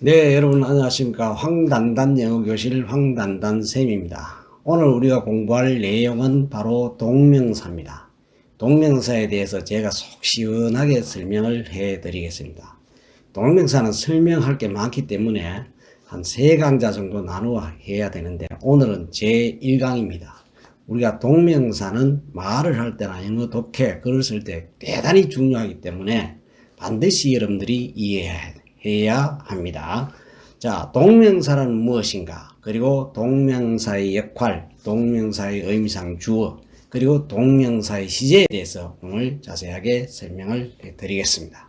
네, 여러분 안녕하십니까. 황단단 영어교실 황단단 쌤입니다. 오늘 우리가 공부할 내용은 바로 동명사입니다. 동명사에 대해서 제가 속 시원하게 설명을 해 드리겠습니다. 동명사는 설명할 게 많기 때문에 한 세 강좌 정도 나누어 해야 되는데 오늘은 제 1강입니다. 우리가 동명사는 말을 할 때나 영어 독해, 글을 쓸 때 대단히 중요하기 때문에 반드시 여러분들이 이해해야 합니다. 자, 동명사는 무엇인가? 그리고 동명사의 역할, 동명사의 의미상 주어, 그리고 동명사의 시제에 대해서 오늘 자세하게 설명을 드리겠습니다.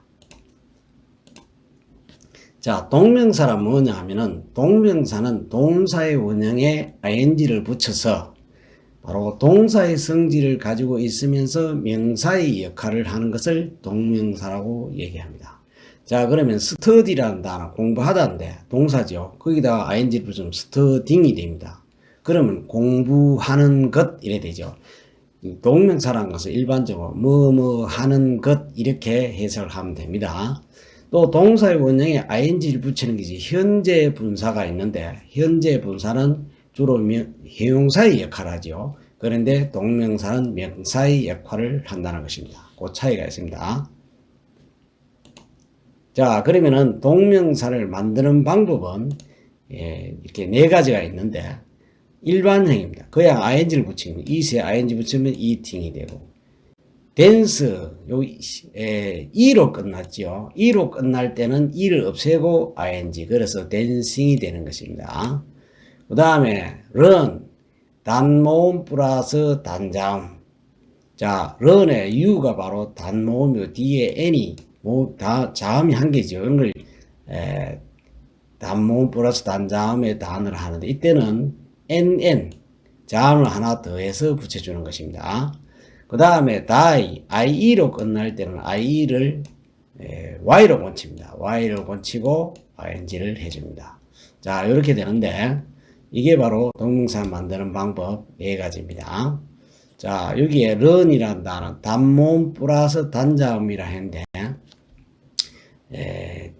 자, 동명사란 뭐냐 하면은 동명사는 동사의 원형에 ing를 붙여서 바로 동사의 성질을 가지고 있으면서 명사의 역할을 하는 것을 동명사라고 얘기합니다. 자, 그러면 스터디라는 단어 공부하다인데 동사죠. 거기다가 ing를 붙이면 스터딩이 됩니다. 그러면 공부하는 것 이래 되죠. 동명사라는 것은 일반적으로 뭐 뭐 하는 것 이렇게 해석을 하면 됩니다. 또 동사의 원형에 ing를 붙이는 것이 현재 분사가 있는데 현재 분사는 주로 명, 형용사의 역할을 하죠. 그런데 동명사는 명사의 역할을 한다는 것입니다. 그 차이가 있습니다. 자, 그러면은 동명사를 만드는 방법은 예, 이렇게 네 가지가 있는데 일반형입니다. 그냥 ing를 붙이면 이세 ing 붙이면 eating이 되고 댄스 요 에, e로 끝났죠. e로 끝날 때는 e를 없애고 ing 그래서 dancing이 되는 것입니다. 그 다음에 run 단모음 플러스 단자음 자 run의 u가 바로 단모음이고 뒤에 n이 뭐, 다, 자음이 한 개죠. 이걸, 에, 단모음 플러스 단자음의 단어를 하는데, 이때는 nn, 자음을 하나 더해서 붙여주는 것입니다. 그 다음에 die, ie로 끝날 때는 ie를 에, y로 고칩니다. y를 고치고 ing를 해줍니다. 자, 이렇게 되는데, 이게 바로 동명사 만드는 방법 네 가지입니다. 자, 여기에 run이라는 단어, 단모음 플러스 단자음이라 했는데, 에,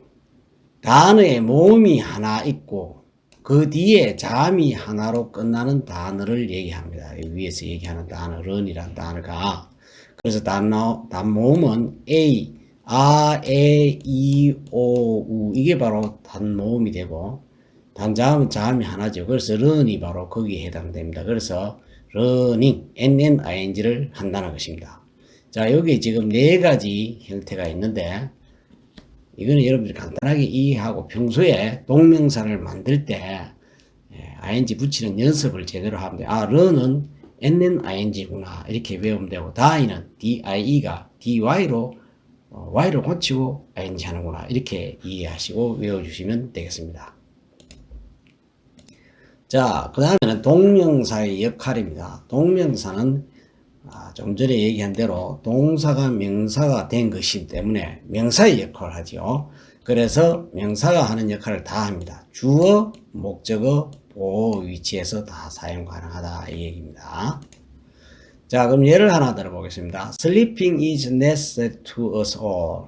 단어의 모음이 하나 있고 그 뒤에 자음이 하나로 끝나는 단어를 얘기합니다. 위에서 얘기하는 단어 런이라는 단어가 그래서 단어 단모음은 A, 아, 에, 이, 오, 우 이게 바로 단모음이 되고 단자음은 자음이 하나죠. 그래서 런이 바로 거기에 해당됩니다. 그래서 러닝, NNING를 한다는 것입니다. 자, 여기 지금 네 가지 형태가 있는데 이거는 여러분들이 간단하게 이해하고 평소에 동명사를 만들 때 ing 붙이는 연습을 제대로 하면 돼요. 아, 런은 nn-ing구나 이렇게 외우면 되고 die는 die가 dy로 어, y를 고치고 ing 하는구나 이렇게 이해하시고 외워주시면 되겠습니다. 자, 그 다음에는 동명사의 역할입니다. 동명사는 아, 좀 전에 얘기한 대로 동사가 명사가 된 것이기 때문에 명사의 역할을 하죠. 그래서 명사가 하는 역할을 다 합니다. 주어, 목적어, 보호 위치에서 다 사용 가능하다 이 얘기입니다. 자 그럼 예를 하나 들어보겠습니다. Sleeping is necessary to us all.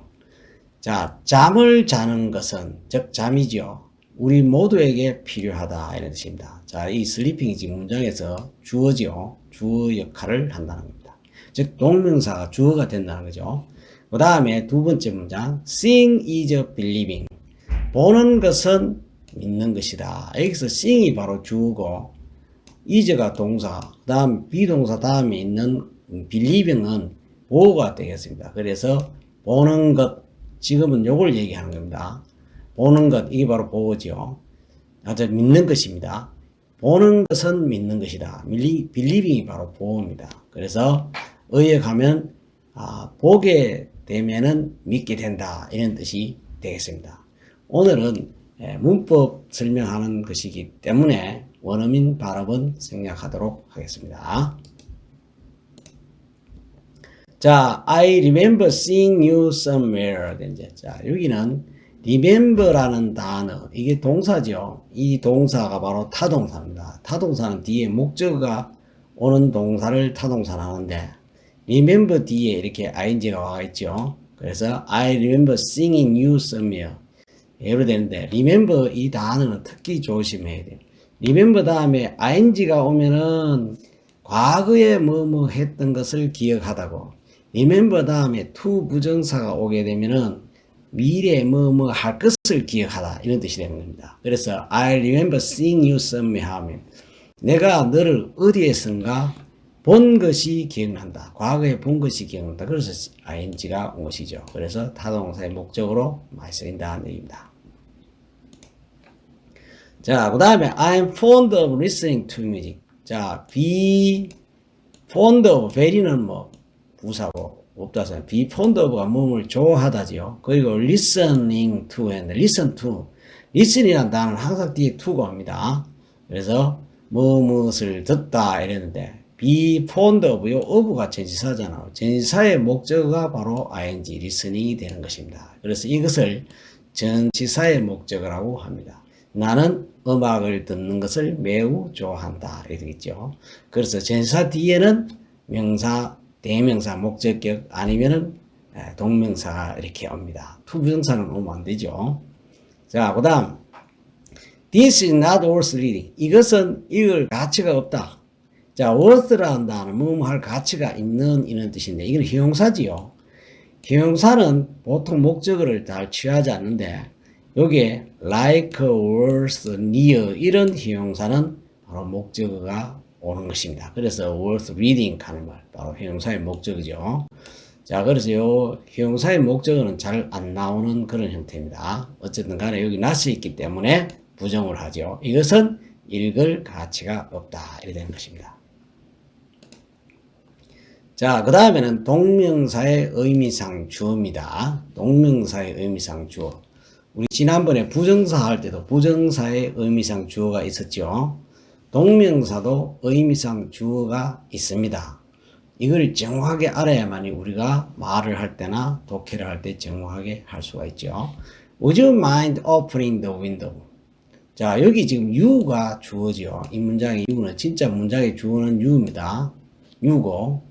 자 잠을 자는 것은 즉 잠이죠. 우리 모두에게 필요하다 이런 뜻입니다. 자, 이 슬리핑이 지금 문장에서 주어지요. 주어 역할을 한다는 겁니다. 즉 동명사가 주어가 된다는 거죠. 그 다음에 두 번째 문장 seeing is believing 보는 것은 믿는 것이다. 여기서 seeing이 바로 주어고 is가 동사 그 다음 비동사 다음에 있는 believing은 보호가 되겠습니다. 그래서 보는 것 지금은 요걸 얘기하는 겁니다. 보는 것 이게 바로 보호죠. 아주 믿는 것입니다. 보는 것은 믿는 것이다. 빌리빙이 바로 보호입니다. 그래서 의에 가면 아, 보게 되면은 믿게 된다 이런 뜻이 되겠습니다. 오늘은 예, 문법 설명하는 것이기 때문에 원어민 발음은 생략하도록 하겠습니다. 자, I remember seeing you somewhere. 자 여기는 remember라는 단어 이게 동사죠. 이 동사가 바로 타동사입니다. 타동사는 뒤에 목적어가 오는 동사를 타동사로 하는데 remember 뒤에 이렇게 ing가 와 있죠. 그래서 I remember singing you somewhere. 예로 되는데 remember 이 단어는 특히 조심해야 돼요. remember 다음에 ing가 오면은 과거에 뭐뭐 했던 것을 기억하다고 remember 다음에 to 부정사가 오게 되면은 미래에 뭐뭐 할 것을 기억하다 이런 뜻이 되는 겁니다. 그래서 I remember seeing you somewhere 하면 내가 너를 어디에선가 본 것이 기억난다. 과거에 본 것이 기억난다. 그래서 ing가 온 것이죠. 그래서 타동사의 목적으로 많이 쓰인다는 얘기입니다. 자, 그 다음에 I'm fond of listening to music. 자, be fond of, very는 뭐 부사고 없다서 be fond of가 몸을 좋아하다지요. 그리고 listening to and listen to. listen이라는 단어는 항상 뒤에 to가 옵니다. 그래서 뭐 무엇을 듣다 이랬는데 be fond of요 of가 전치사잖아요. 전치사의 목적어가 바로 ing listening이 되는 것입니다. 그래서 이것을 전치사의 목적어라고 합니다. 나는 음악을 듣는 것을 매우 좋아한다. 이렇게 되겠죠. 그래서 전사 뒤에는 명사, 대명사, 목적격 아니면은 동명사가 이렇게 옵니다. 투부정사는 오면 안 되죠. 자, 그 다음. This is not worth reading. 이것은 읽을 가치가 없다. 자, worth라는 단어는 뭐뭐 할 가치가 있는 이런 뜻인데, 이건 형용사지요. 형용사는 보통 목적어를 잘 취하지 않는데, 여기에 like, worth, near 이런 형용사는 바로 목적어가 오는 것입니다. 그래서 worth reading 하는 말, 바로 형용사의 목적이죠. 자, 그래서 요 형용사의 목적어는 잘안 나오는 그런 형태입니다. 어쨌든 간에 여기 낫이 있기 때문에 부정을 하죠. 이것은 읽을 가치가 없다. 이렇게 되는 것입니다. 자, 그 다음에는 동명사의 의미상 주어입니다. 동명사의 의미상 주어. 우리 지난번에 부정사 할 때도 부정사의 의미상 주어가 있었죠. 동명사도 의미상 주어가 있습니다. 이걸 정확하게 알아야만이 우리가 말을 할 때나 독해를 할 때 정확하게 할 수가 있죠. Would you mind opening the window? 자, 여기 지금 you가 주어지요. 이 문장의 you는 진짜 문장의 주어는 you입니다. you고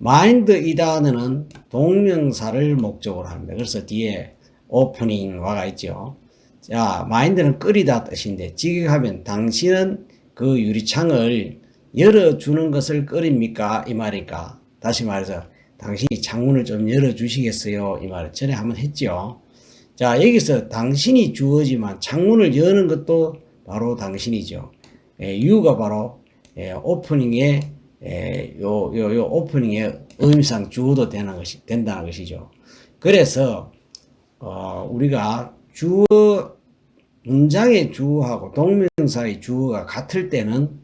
mind 이 단어는 동명사를 목적으로 합니다. 그래서 뒤에 opening 와가 있죠. 자, mind는 끓이다 뜻인데 직역하면 당신은 그 유리창을 열어주는 것을 끓입니까? 이 말이니까. 다시 말해서 당신이 창문을 좀 열어주시겠어요? 이 말을 전에 한번 했죠. 자, 여기서 당신이 주어지만 창문을 여는 것도 바로 당신이죠. 예, 유가 바로 예, 오프닝의 예, 요, 요, 요 오프닝의 의미상 주어도 되는 것이, 된다는 것이죠. 그래서, 어, 우리가 주어, 문장의 주어하고 동명사의 주어가 같을 때는,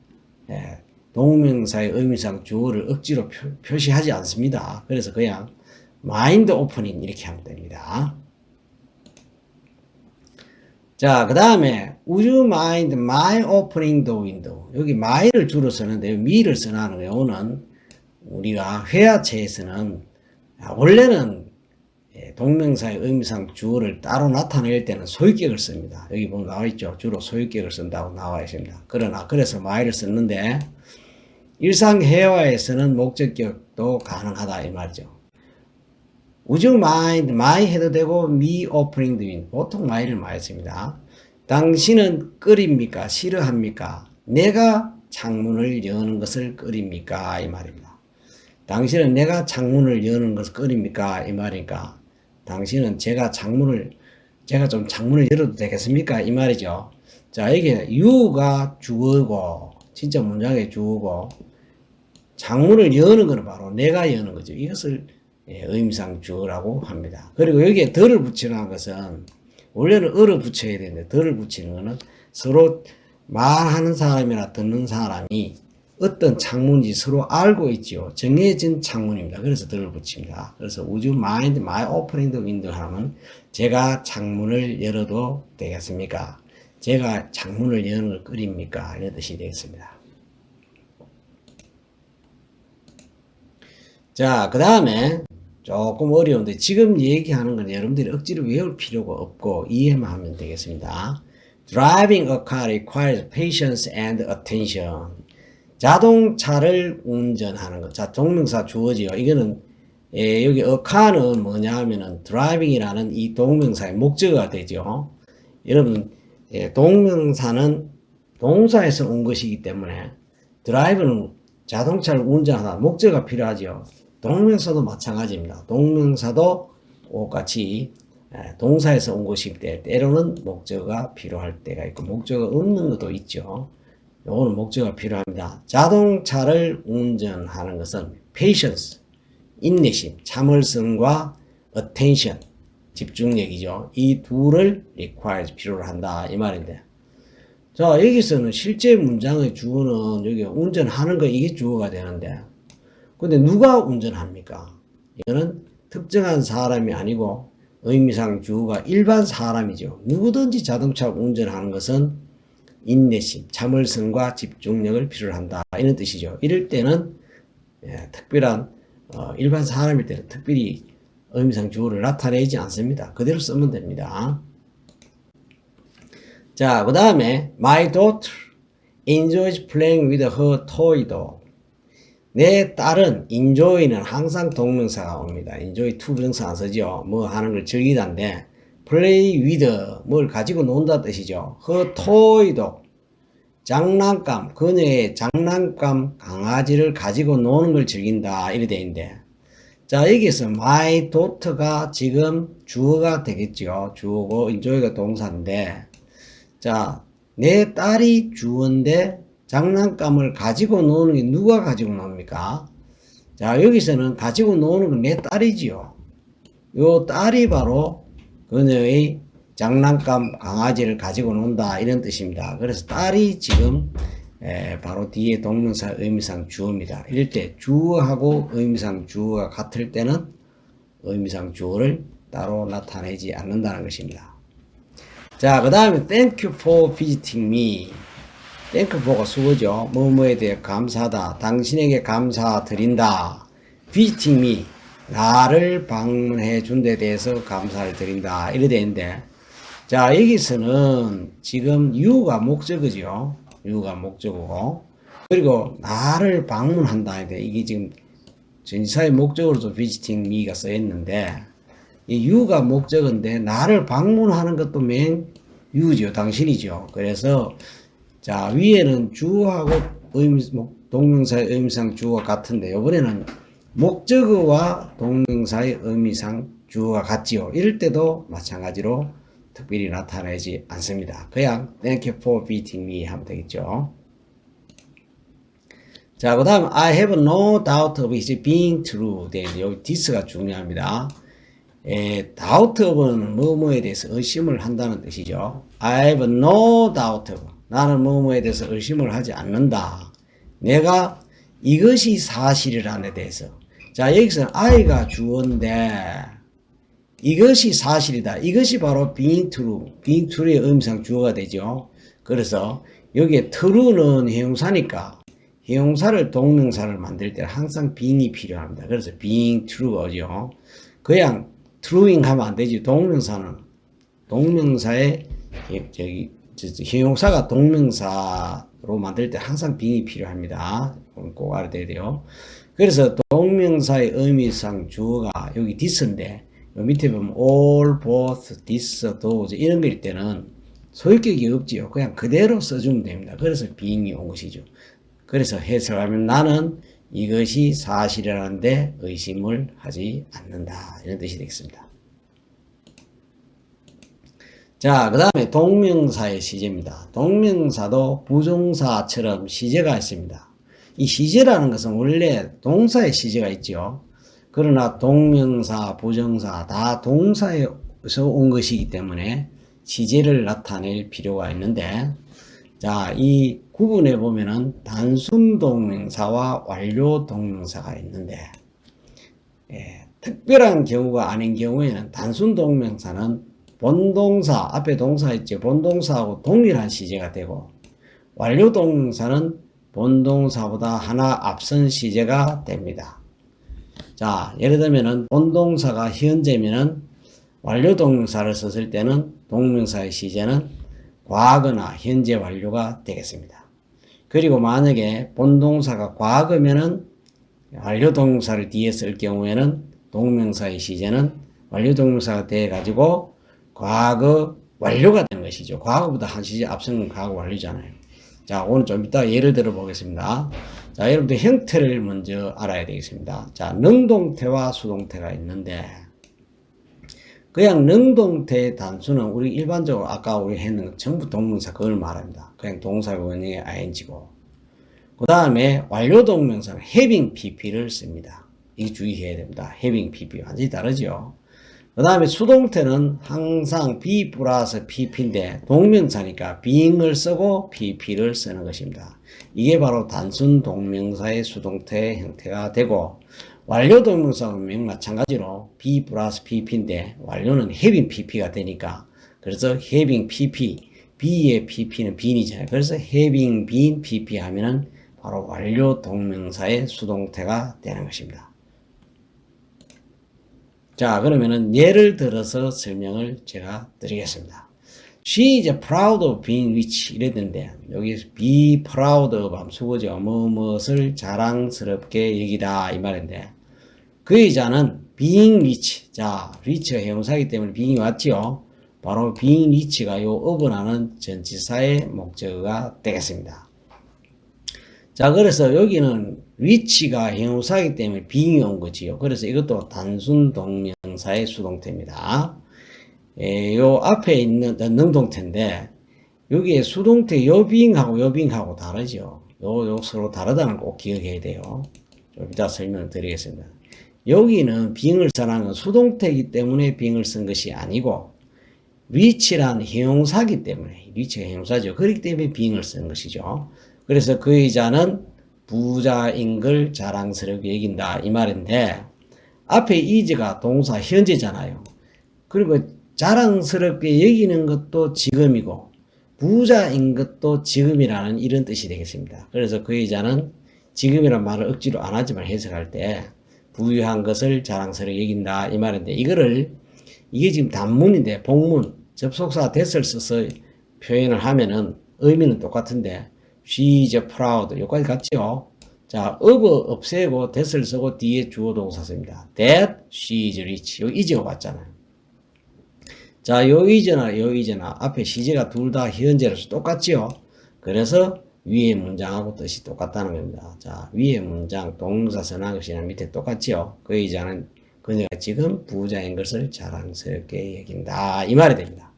예, 동명사의 의미상 주어를 억지로 표, 시하지 않습니다. 그래서 그냥 마인드 오프닝 이렇게 하면 됩니다. 자, 그 다음에 Would you mind my? 여기 my를 주로 쓰는데 me를 쓰는 경우는 우리가 회화체에서는 원래는 동명사의 의미상 주어를 따로 나타낼 때는 소유격을 씁니다. 여기 보면 나와 있죠. 주로 소유격을 쓴다고 나와 있습니다. 그러나 그래서 my를 썼는데 일상 회화에서는 목적격도 가능하다 이 말이죠. Would you mind my 해도 되고 me opening the window 보통 my를 많이 씁니다. 당신은 끓입니까? 싫어합니까? 내가 창문을 여는 것을 끓입니까? 이 말입니다. 당신은 내가 창문을 여는 것을 끓입니까? 이 말이니까 당신은 제가 창문을 제가 좀 창문을 열어도 되겠습니까? 이 말이죠. 자, 이게 you가 주어고 진짜 문장의 주어고 창문을 여는 것은 바로 내가 여는 거죠. 이것을 예, 의미상 주어라고 합니다. 그리고 여기에 덜을 붙이는 것은 원래는 을을 붙여야 되는데 덜을 붙이는 것은 서로 말하는 사람이나 듣는 사람이 어떤 창문인지 서로 알고 있죠. 정해진 창문입니다. 그래서 덜을 붙입니다. 그래서 would you mind my 하면 제가 창문을 열어도 되겠습니까? 제가 창문을 여는 걸 끓입니까? 이런 뜻이 되겠습니다. 자, 그 다음에 조금 어려운데 지금 얘기하는 건 여러분들이 억지로 외울 필요가 없고 이해만 하면 되겠습니다. Driving a car requires patience and attention. 자동차를 운전하는 것. 자, 동명사 주어지요. 이거는 예, 여기 car는 뭐냐 하면은 driving이라는 이 동명사의 목적어가 되죠. 여러분 예, 동명사는 동사에서 온 것이기 때문에 드라이브는 자동차를 운전하다 목적가 필요하죠. 동명사도 마찬가지입니다. 동명사도 똑같이 예, 동사에서 온 것이기 때문에 때로는 목적어가 필요할 때가 있고 목적어 없는 것도 있죠. 요거는 목적어가 필요합니다. 자동차를 운전하는 것은 patience, 인내심, 참을성과 attention, 집중력이죠. 이 둘을 require 필요로 한다 이 말인데. 자 여기서는 실제 문장의 주어는 여기 운전하는 거 이게 주어가 되는데 근데 누가 운전합니까? 이거는 특정한 사람이 아니고 의미상 주어가 일반 사람이죠. 누구든지 자동차 운전하는 것은 인내심, 참을성과 집중력을 필요로 한다. 이런 뜻이죠. 이럴 때는 예, 특별한 어, 일반 사람일 때는 특별히 의미상 주어를 나타내지 않습니다. 그대로 쓰면 됩니다. 자, 그 다음에 My daughter enjoys playing with her toy dog. 내 딸은 enjoy는 항상 동명사가 옵니다. enjoy to 부정사 안 쓰죠. 뭐 하는 걸 즐기다인데 play with 뭘 가지고 논다 뜻이죠. her toy dog. 장난감, 그녀의 장난감 강아지를 가지고 노는 걸 즐긴다. 이래 돼 있는데. 자, 여기서 my daughter가 지금 주어가 되겠죠. 주어고 enjoy가 동사인데. 자, 내 딸이 주어인데 장난감을 가지고 노는 게 누가 가지고 놉니까? 자, 여기서는 가지고 노는 건 내 딸이지요. 요 딸이 바로 그녀의 장난감 강아지를 가지고 논다 이런 뜻입니다. 그래서 딸이 지금 에, 바로 뒤에 동명사 의미상 주어입니다. 이럴 때 주어하고 의미상 주어가 같을 때는 의미상 주어를 따로 나타내지 않는다는 것입니다. 자, 그 다음에 thank you for visiting me. thank for가 수고죠. 뭐뭐에 대해 감사하다. 당신에게 감사드린다. visiting me. 나를 방문해 준 데 대해서 감사를 드린다. 이래 되는데 자, 여기서는 지금 you가 목적어죠. you가 목적어고. 그리고 나를 방문한다. 이게 지금 전사의 목적으로도 visiting me가 써있는데 이 you가 목적인데 나를 방문하는 것도 맨 you죠. 당신이죠. 그래서 자, 위에는 주하고 의미, 동명사의 의미상 주어가 같은데 이번에는 목적어와 동명사의 의미상 주어가 같지요. 이럴 때도 마찬가지로 특별히 나타나지 않습니다. 그냥 thank you for beating me 하면 되겠죠. 자, 그 다음 I have no doubt of it being true. 네, 여기 this가 중요합니다. 에, doubt of는 뭐뭐에 대해서 의심을 한다는 뜻이죠. I have no doubt of. 나는 뭐뭐에 대해서 의심을 하지 않는다. 내가 이것이 사실이라는 데 대해서. 자, 여기서는 I가 주어인데 이것이 사실이다. 이것이 바로 being true, being true의 의미상 주어가 되죠. 그래서 여기에 true는 형용사니까 형용사를 동명사를 만들 때 항상 being이 필요합니다. 그래서 being true죠. 그냥 trueing 하면 안 되지. 동명사는 동명사의 저기 형용사가 동명사로 만들 때 항상 being이 필요합니다. 꼭 알아야 돼요. 그래서 동명사의 의미상 주어가 여기 this인데 밑에 보면 all, both, this, those 이런 거일 때는 소유격이 없지요. 그냥 그대로 써주면 됩니다. 그래서 being이 온 것이죠. 그래서 해석하면 나는 이것이 사실이라는데 의심을 하지 않는다. 이런 뜻이 되겠습니다. 자, 그 다음에 동명사의 시제입니다. 동명사도 부정사처럼 시제가 있습니다. 이 시제라는 것은 원래 동사의 시제가 있죠. 그러나 동명사, 부정사 다 동사에서 온 것이기 때문에 시제를 나타낼 필요가 있는데 자, 이 구분해 보면은 단순 동명사와 완료 동명사가 있는데 예, 특별한 경우가 아닌 경우에는 단순 동명사는 본동사 앞에 동사 있죠. 본동사하고 동일한 시제가 되고 완료 동명사는 본동사보다 하나 앞선 시제가 됩니다. 자, 예를 들면은 본동사가 현재면은 완료 동명사를 썼을 때는 동명사의 시제는 과거나 현재 완료가 되겠습니다. 그리고 만약에 본동사가 과거면은 완료 동명사를 뒤에 쓸 경우에는 동명사의 시제는 완료 동명사가 돼 가지고 과거 완료가 되는 것이죠. 과거보다 한 시제 앞서는 과거 완료잖아요. 자, 오늘 좀 이따 예를 들어 보겠습니다. 자, 여러분들 형태를 먼저 알아야 되겠습니다. 자, 능동태와 수동태가 있는데, 그냥 능동태 단수는 우리 일반적으로 아까 우리 했는 거 전부 동명사 그걸 말합니다. 그냥 동사 원형의 ing고. 그 다음에 완료 동명사는 having pp를 씁니다. 이 주의해야 됩니다. having pp 완전히 다르죠. 그 다음에 수동태는 항상 be 플러스 pp인데 동명사니까 being을 쓰고 pp를 쓰는 것입니다. 이게 바로 단순 동명사의 수동태 형태가 되고 완료 동명사는 마찬가지로 be 플러스 pp인데 완료는 having pp가 되니까 그래서 having pp be의 pp는 being이잖아요. 그래서 having been pp 하면은 바로 완료 동명사의 수동태가 되는 것입니다. 자, 그러면은 예를 들어서 설명을 제가 드리겠습니다. She is proud of being rich 이랬는데 여기 be proud of 수고죠. 무엇을 자랑스럽게 여기다 이 말인데 그 여자는 being rich 자 rich가 형사이기 때문에 being이 왔지요. 바로 being rich가 요 어근하는 전치사의 목적어가 되겠습니다. 자, 그래서 여기는 위치가 형용사이기 때문에 빙이 온 거지요. 그래서 이것도 단순 동명사의 수동태입니다. 에, 요 앞에 있는 능동태인데, 여기에 수동태 요빙하고 요빙하고 다르죠. 요, 요 서로 다르다는 거 꼭 기억해야 돼요. 좀 이따 설명을 드리겠습니다. 여기는 빙을 건 수동태이기 때문에 빙을 쓴 것이 아니고, 위치란 형용사기 때문에, 위치가 형용사죠. 그렇기 때문에 빙을 쓴 것이죠. 그래서 그 여자는 부자인 걸 자랑스럽게 여긴다 이 말인데 앞에 이즈가 동사 현재잖아요. 그리고 자랑스럽게 여기는 것도 지금이고 부자인 것도 지금이라는 이런 뜻이 되겠습니다. 그래서 그 여자는 지금이란 말을 억지로 안 하지만 해석할 때 부유한 것을 자랑스럽게 여긴다 이 말인데 이거를 이게 지금 단문인데 복문 접속사 됐을 써서 표현을 하면은 의미는 똑같은데 she is proud 여기까지 같죠? 자, of 없애고 that을 쓰고 뒤에 주어 동사 씁니다. that she is rich. 여기 is가 왔잖아요. 자, 요 is나 요 is나 앞에 시제가 둘 다 현재로서 똑같지요? 그래서 위에 문장하고 뜻이 똑같다는 겁니다. 자, 위에 문장 동사 선한 것이나 밑에 똑같지요? 그 이자는 그녀가 지금 부자인 것을 자랑스럽게 여긴다. 이 말이 됩니다.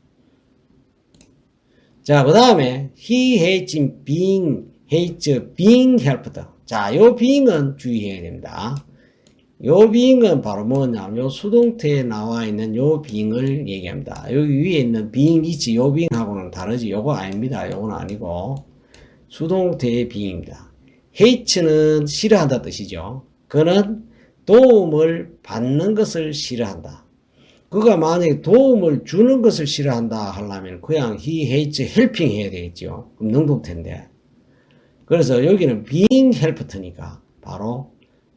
자, 그 다음에 he has been, has been helped. 자, 요 being은 주의해야 됩니다. 요 being은 바로 뭐냐면 요 수동태에 나와 있는 요 being을 얘기합니다. 여기 위에 있는 being 있지 요 being하고는 다르지. 요거 아닙니다. 요건 아니고 수동태의 being입니다. hate는 싫어한다 뜻이죠. 그는 도움을 받는 것을 싫어한다. 그가 만약에 도움을 주는 것을 싫어한다 하려면 그냥 he hates helping 해야 되겠죠. 그럼 능동태인데. 그래서 여기는 being helped니까 바로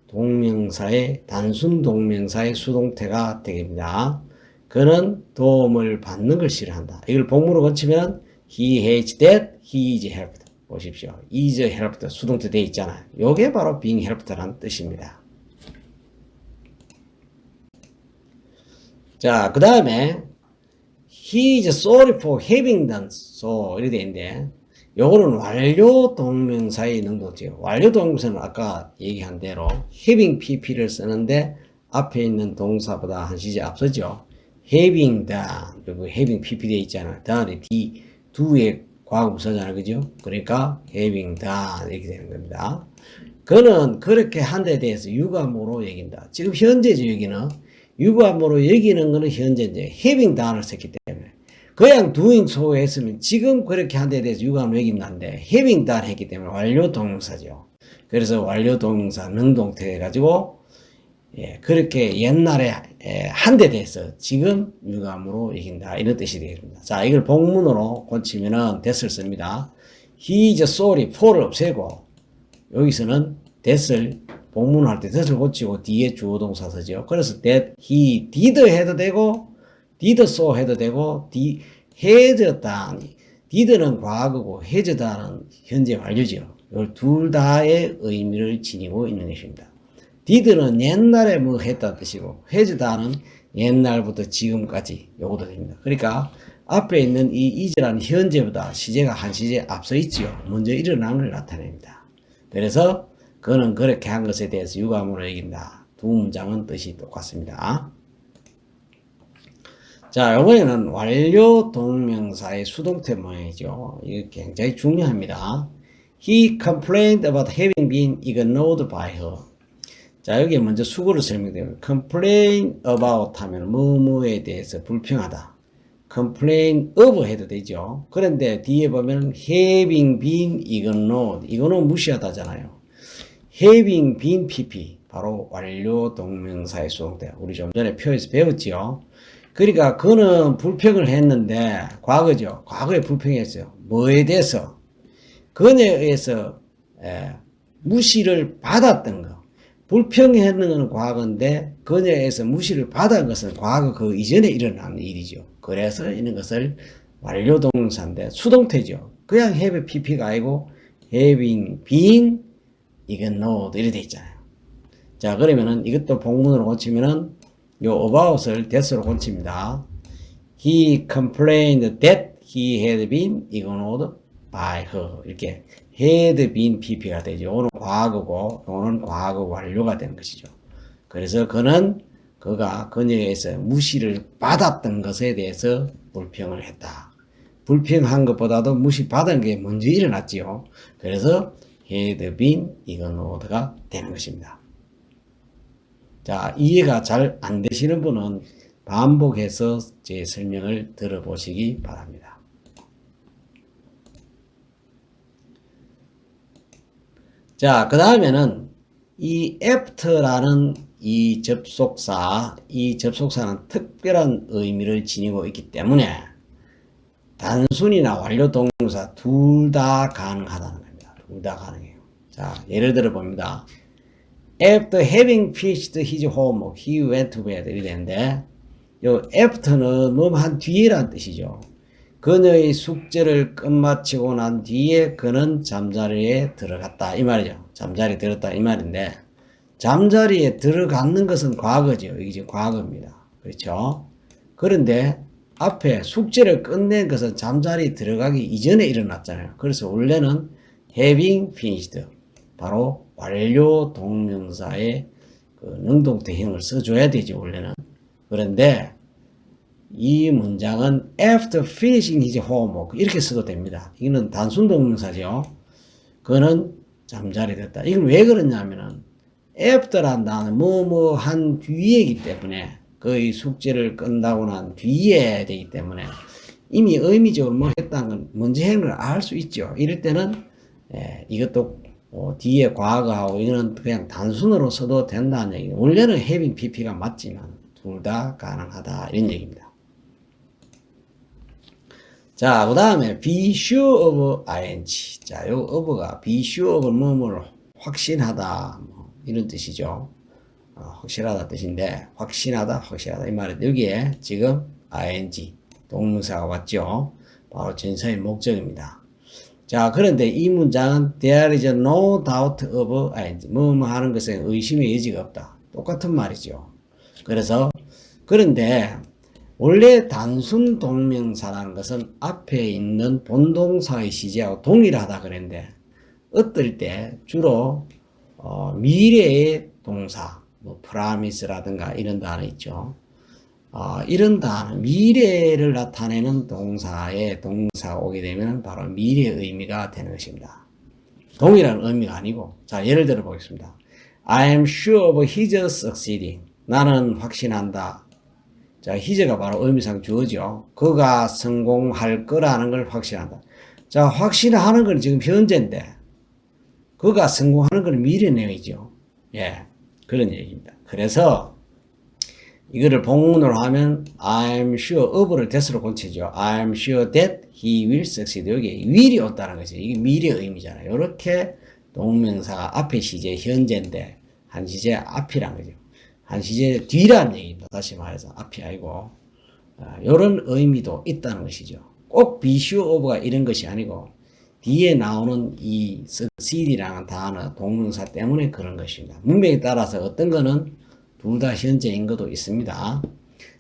동명사의 단순 동명사의 수동태가 되겠습니다. 그는 도움을 받는 걸 싫어한다. 이걸 복무로 거치면 he hates that, he is helped. 보십시오. is helped 수동태 돼 있잖아요. 요게 바로 being helped라는 뜻입니다. 자, 그 다음에 he is sorry for having done so 이렇게 되는데 요거는 완료 동명사의 능동태요. 완료 동명사는 아까 얘기한 대로 having pp를 쓰는데 앞에 있는 동사보다 한 시제 앞서죠. having done 그리고 having pp 돼 있잖아. done이 d do의 과거부사잖아. 그죠? 그러니까 having done 이렇게 되는 겁니다. 그는 그렇게 한 데 대해서 유감으로 얘긴다. 지금 현재죠 여기는 유감으로 여기는 거는 현재인데 having done을 썼기 때문에 그냥 doing so 했으면 지금 그렇게 한 데 대해서 유감으로 여긴다는데 having done 했기 때문에 완료 동사죠. 그래서 완료 동사 능동태 해가지고 예, 그렇게 옛날에 예, 한데 대해서 지금 유감으로 이긴다 이런 뜻이 되겠습니다. 자 이걸 복문으로 고치면은 that을 씁니다. He is sorry for를 없애고 여기서는 that을 복문할 때 that을 고치고 뒤에 주어 동사 쓰죠. 그래서 that he did 해도 되고 did so 해도 되고 done did는 과거고 done은 현재 완료죠. 이둘 다의 의미를 지니고 있는 것입니다. did는 옛날에 뭐 했다는 뜻이고 done은 옛날부터 지금까지 요것도 됩니다. 그러니까 앞에 있는 이 이제라는 현재보다 시제가 한 시제 앞서 있지요. 먼저 일어난 걸 나타냅니다. 그래서 그는 그렇게 한 것에 대해서 유감으로 여긴다. 두 문장은 뜻이 똑같습니다. 자, 이번에는 완료 동명사의 수동태 모양이죠. 이게 굉장히 중요합니다. He complained about having been ignored by her. 자, 여기에 먼저 수고를 설명드리면 complain about 하면 뭐뭐에 대해서 불평하다. complain of 해도 되죠. 그런데 뒤에 보면 having been ignored. 이거는 무시하다잖아요. Having been pp. 바로 완료 동명사의 수동태. 우리 좀 전에 표에서 배웠지요. 그러니까 그는 불평을 했는데 과거죠. 과거에 불평했어요. 뭐에 대해서? 그녀에 의해서 에, 무시를 받았던 거. 불평했는 것은 과거인데 그녀에 의해서 무시를 받은 것은 과거 그 이전에 일어난 일이죠. 그래서 이런 것을 완료 동사인데 수동태죠. 그냥 have pp가 아니고 having been ignored 이렇게 돼 있잖아요. 자 그러면은 이것도 복문으로 고치면은 요 about을 that으로 고칩니다. He complained that he had been ignored by her 이렇게 had been pp가 되죠. 오는 과거고 오는 과거 완료가 되는 것이죠. 그래서 그는 그가 그녀에서 무시를 받았던 것에 대해서 불평을 했다. 불평한 것보다도 무시받은 게 먼저 일어났지요. 그래서 been ignored가 되는 것입니다. 자, 이해가 잘 안 되시는 분은 반복해서 제 설명을 들어보시기 바랍니다. 자, 그 다음에는 이 after라는 이 접속사, 이 접속사는 특별한 의미를 지니고 있기 때문에 단순이나 완료 동사 둘 다 가능하다는. 둘 다 가능해요. 자, 예를 들어 봅니다. After having finished his homework, he went to bed. 이렇게 되는데, 요 after는 뭐한 뒤에란 뜻이죠. 그녀의 숙제를 끝마치고 난 뒤에 그는 잠자리에 들어갔다. 이 말이죠. 잠자리에 들었다. 이 말인데, 잠자리에 들어갔는 것은 과거죠. 이게 지금 과거입니다. 그렇죠? 그런데 앞에 숙제를 끝낸 것은 잠자리에 들어가기 이전에 일어났잖아요. 그래서 원래는 having finished. 바로 완료 동명사의 그 능동태형을 써줘야 되죠, 원래는. 그런데 이 문장은 after finishing his homework 이렇게 써도 됩니다. 이거는 단순 동명사죠. 그는 잠자리 됐다. 이건 왜 그러냐면은 after란 단어는 뭐뭐 한 뒤에이기 때문에 거의 숙제를 끝나고 난 뒤에 되기 때문에 이미 의미적으로 뭐 했다는 건걸알수 있죠. 이럴 때는 예, 이것도 어, 뒤에 과거하고 이거는 그냥 단순으로 써도 된다는 얘기. 원래는 having pp가 맞지만 둘 다 가능하다 이런 얘기입니다. 자, 그 다음에 be sure of ing. 자, 요 of가 be sure of 뭐뭐를 확신하다 뭐 이런 뜻이죠. 어, 확실하다 뜻인데 확신하다 확실하다 이 말인데 여기에 지금 ing 동문사가 왔죠. 바로 전사의 목적입니다. 자, 그런데 이 문장은 there is no doubt of ing. 뭐뭐 하는 것에 의심의 여지가 없다. 똑같은 말이죠. 그래서 그런데 원래 단순 동명사라는 것은 앞에 있는 본동사의 시제하고 동일하다 그랬는데 어떨 때 주로 어, 미래의 동사, 뭐 promise라든가 이런 단어 있죠. 어, 이런 단어, 미래를 나타내는 동사에 동사가 오게 되면 바로 미래의 의미가 되는 것입니다. 동일한 의미가 아니고, 자, 예를 들어 보겠습니다. I am sure of his succeeding. 나는 확신한다. 자, his가 바로 의미상 주어죠. 그가 성공할 거라는 걸 확신한다. 자, 확신하는 건 지금 현재인데, 그가 성공하는 건 미래 내용이죠. 예, 그런 얘기입니다. 그래서, 이거를 본문으로 하면 I'm sure of를 that으로 고치죠. I'm sure that he will succeed. 여기 will이 없다는 거죠. 이게 미래 의미잖아요. 이렇게 동명사가 앞에 시제 현재인데 한 시제 앞이란 거죠. 한 시제 뒤라는 얘기입니다. 다시 말해서 앞이 아니고 이런 의미도 있다는 것이죠. 꼭 be sure of가 이런 것이 아니고 뒤에 나오는 이 succeed이라는 단어 동명사 때문에 그런 것입니다. 문맥에 따라서 어떤 거는 둘 다 현재인 것도 있습니다.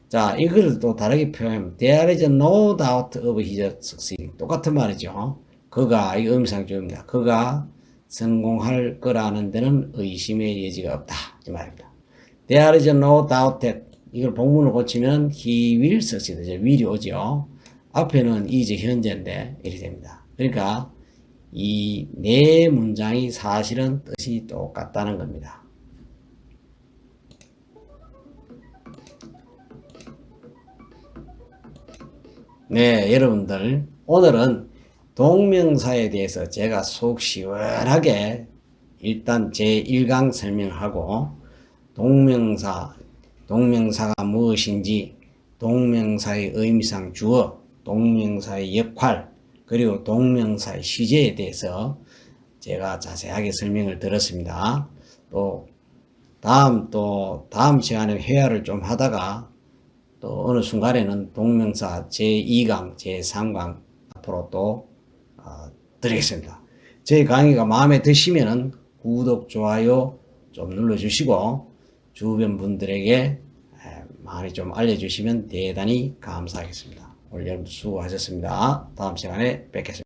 자, 이걸 또 다르게 표현하면 there is no doubt of his succeeding. 똑같은 말이죠. 그가 이 음상 주입니다. 그가 성공할 거라는 데는 의심의 여지가 없다. 이 말입니다. There is no doubt that 이걸 본문을 고치면 he will succeed. will이 오죠. 앞에는 이제 현재인데 이렇게 됩니다. 그러니까 이 네 문장이 사실은 뜻이 똑같다는 겁니다. 네, 여러분들 오늘은 동명사에 대해서 제가 속 시원하게 일단 제 1강 설명하고 동명사, 동명사가 무엇인지, 동명사의 의미상 주어, 동명사의 역할, 그리고 동명사의 시제에 대해서 제가 자세하게 설명을 들었습니다. 또 다음 또 다음 시간에 회화를 좀 하다가 또 어느 순간에는 동명사 제2강, 제3강 앞으로 또 어, 드리겠습니다. 제 강의가 마음에 드시면은 구독, 좋아요 좀 눌러주시고 주변 분들에게 에, 많이 좀 알려주시면 대단히 감사하겠습니다. 오늘 여러분 수고하셨습니다. 다음 시간에 뵙겠습니다.